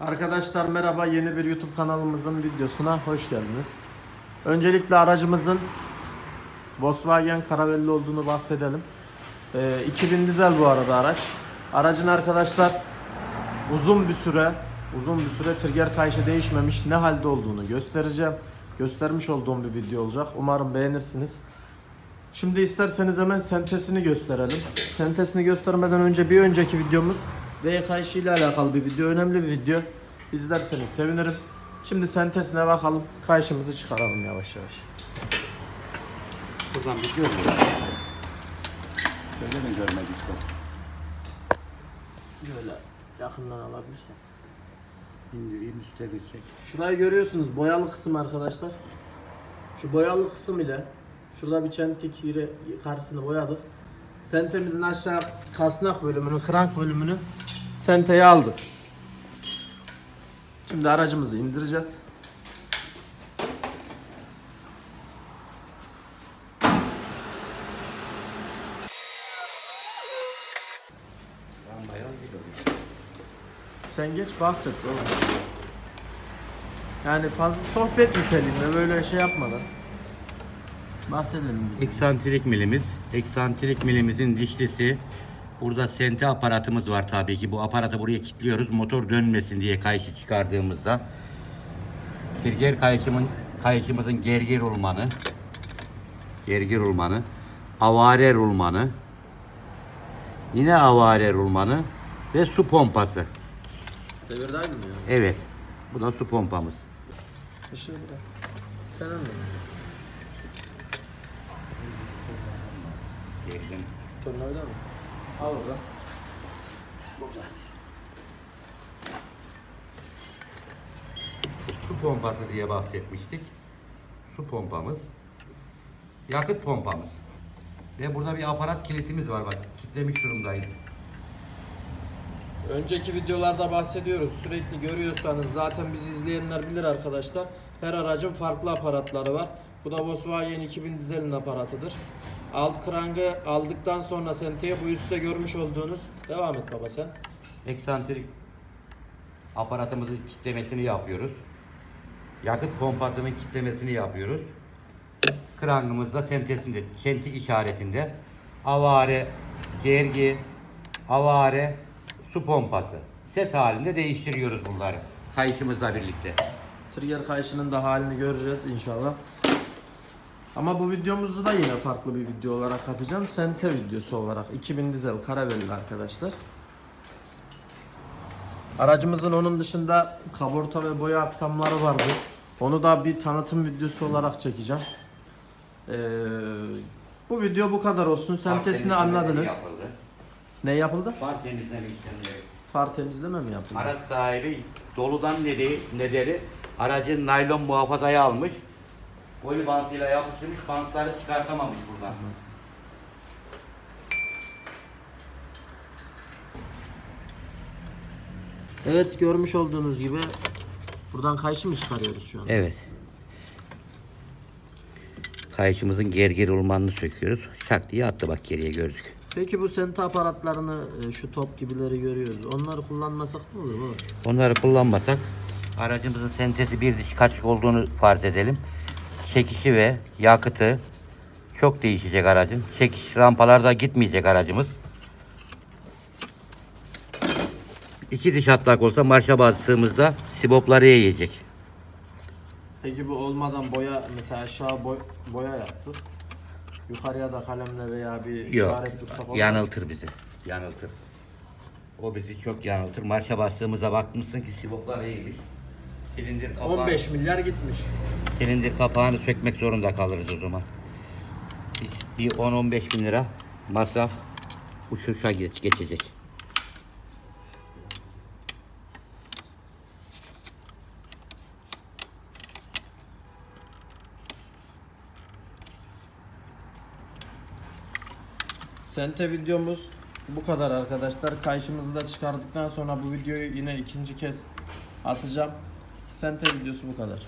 Arkadaşlar merhaba yeni bir YouTube kanalımızın videosuna hoş geldiniz. Öncelikle aracımızın Volkswagen Caravelle olduğunu bahsedelim. Ee, 2000 dizel bu arada araç. Aracın arkadaşlar uzun bir süre uzun bir süre trigger kayışı değişmemiş ne halde olduğunu göstereceğim. Göstermiş olduğum bir video olacak. Umarım beğenirsiniz. Şimdi isterseniz hemen sentesini gösterelim. Sentesini göstermeden önce bir önceki videomuz V kayışı ile alakalı bir video. Önemli bir video. İzlerseniz sevinirim. Şimdi sentesine bakalım. Kayışımızı çıkaralım yavaş yavaş. Buradan bir gör. Şöyle mi görmek istiyorum? Böyle yakından alabilirsen. İndireyim üstte çek. Şurayı görüyorsunuz boyalı kısım arkadaşlar. Şu boyalı kısım ile şurada bir çentik yeri karşısını boyadık. Sentemizin aşağı kasnak bölümünü, krank bölümünü senteye aldık. Şimdi aracımızı indireceğiz. Sen geç bahset oğlum. Yani fazla sohbet niteliğinde böyle şey yapmadan. Bahsedelim. Eksantrik milimiz. Eksantrik milimizin dişlisi. Burada sente aparatımız var tabii ki. Bu aparatı buraya kilitliyoruz. Motor dönmesin diye kayışı çıkardığımızda. Kirger kayışımın, kayışımızın gergir rulmanı. Gergir rulmanı. Avare rulmanı. Yine avare rulmanı. Ve su pompası. Devirde aynı mı ya? Evet. Bu da su pompamız. Işığı bırak. Sen anla. Gergin. Tornavida mı? Al orada. Su pompası diye bahsetmiştik. Su pompamız. Yakıt pompamız. Ve burada bir aparat kilitimiz var bak. Kilitlemiş durumdayız. Önceki videolarda bahsediyoruz. Sürekli görüyorsanız zaten bizi izleyenler bilir arkadaşlar. Her aracın farklı aparatları var. Bu da Volkswagen 2000 dizelin aparatıdır. Alt krangı aldıktan sonra senteye bu üstte görmüş olduğunuz devam et baba sen. Eksantrik aparatımızın kilitlemesini yapıyoruz. Yakıt pompasının kilitlemesini yapıyoruz. Krangımızda sentesinde, sentik işaretinde avare, gergi, avare, su pompası. Set halinde değiştiriyoruz bunları. Kayışımızla birlikte. Trigger kayışının da halini göreceğiz inşallah. Ama bu videomuzu da yine farklı bir video olarak yapacağım. Sente videosu olarak 2000 dizel Caravelle arkadaşlar. Aracımızın onun dışında kaborta ve boya aksamları vardı. Onu da bir tanıtım videosu olarak çekeceğim. Ee, bu video bu kadar olsun. Sentesini anladınız. Yapıldı. Ne yapıldı? Far temizleme işlemleri. Far temizleme mi yapıldı? Araç sahibi doludan nedeni, nedeni aracın naylon muhafazayı almış. Koli bantıyla yapıştırmış, bantları çıkartamamış buradan. Evet görmüş olduğunuz gibi buradan kayışı mı çıkarıyoruz şu an? Evet. Kayışımızın gergir olmanını söküyoruz. Şak diye attı bak geriye gördük. Peki bu sente aparatlarını e, şu top gibileri görüyoruz. Onları kullanmasak ne olur mu? Onları kullanmasak aracımızın sentezi bir diş kaçık olduğunu farz edelim. Çekişi ve yakıtı çok değişecek aracın. Çekiş rampalarda gitmeyecek aracımız. İki diş atlak olsa marşa bastığımızda sibopları yiyecek. Peki bu olmadan boya mesela aşağı boy, boya yaptık. Yukarıya da kalemle veya bir Yok. işaret dursak olur? Yanıltır bizi. Yanıltır. O bizi çok yanıltır. Marşa bastığımızda bakmışsın ki siboplar iyiymiş. Silindir kapağı, 15 milyar gitmiş. silindir kapağını sökmek zorunda kalırız o zaman. Bir- Bir 10-15 bin lira masraf uçuşa geç, geçecek. Sente videomuz bu kadar arkadaşlar. Kayışımızı da çıkardıktan sonra bu videoyu yine ikinci kez atacağım. Sente videosu bu kadar.